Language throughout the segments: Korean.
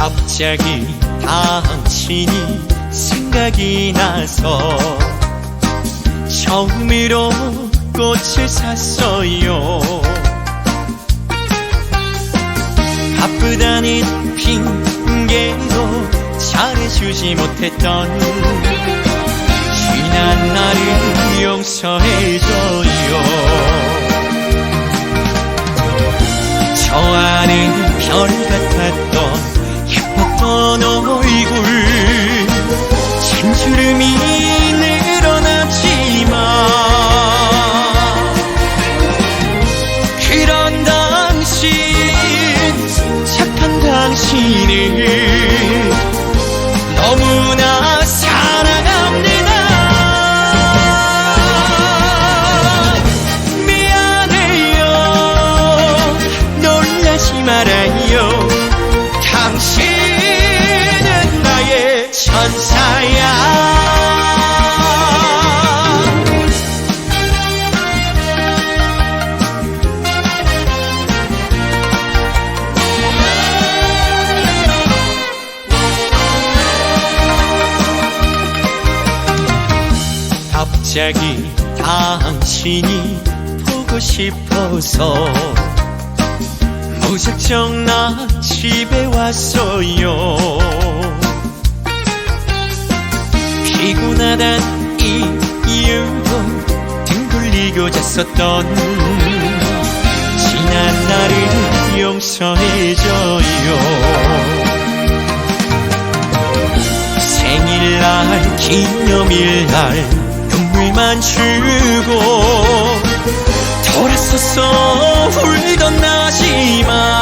갑자기 당신이 생각이 나서 처음으로 꽃을 샀어요. 바쁘다는 핑계로 잘해주지 못했던 지난 나를 용서해줘요. 저 안은 별같 당신을 너무나 갑자기 당신이 보고 싶어서 무작정 나 집에 왔어요. 피곤하단 이유로 등 돌리고 잤었던 지난 날을 용서해줘요. 생일날 기념일날 만 주고 돌아서서 울던 나지만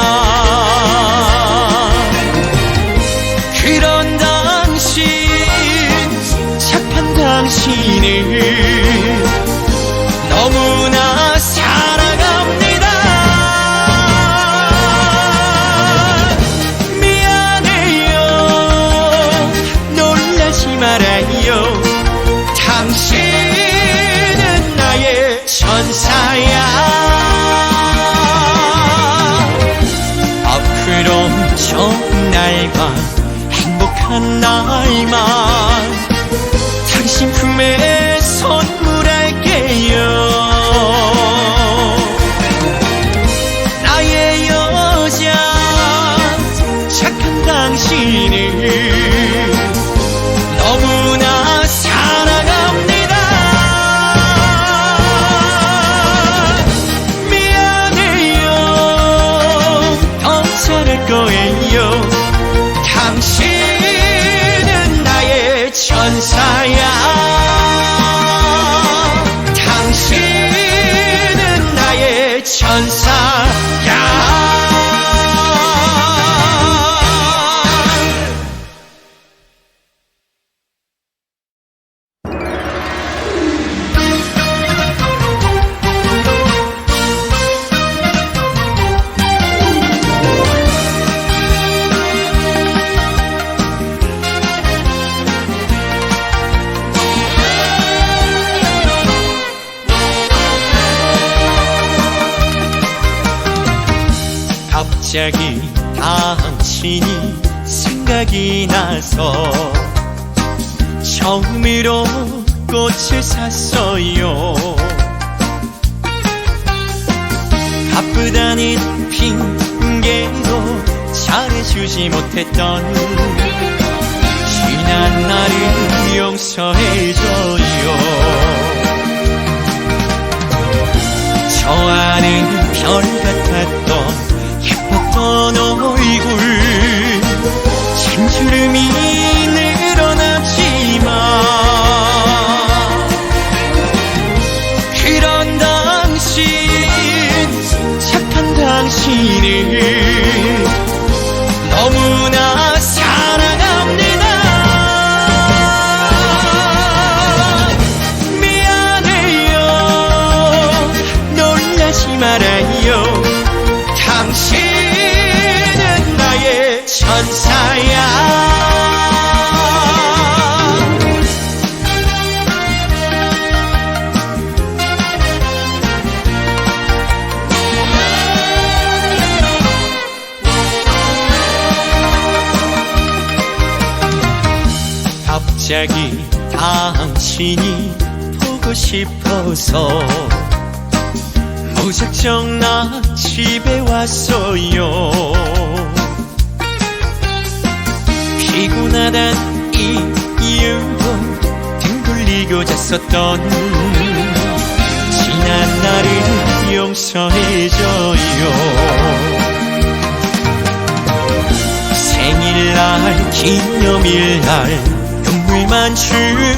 날만 행복한 날만. 당신 품에 선물할게요. 나의 여자 착한 당신을 너무나 사랑합니다. 미안해요. 더 잘할 거예요 나 갑자기 당신이 생각이 나서 처음으로 꽃을 샀어요. 바쁘다는 핑계로 잘해주지 못했던 지난 나를 용서해줘요 You. 갑자기 당신이 보고 싶어서 무작정 나 집에 왔어요. 피곤하단 이유로 등 돌리고 잤었던 지난 날을 용서해줘요. 생일날 기념일날 눈물만 주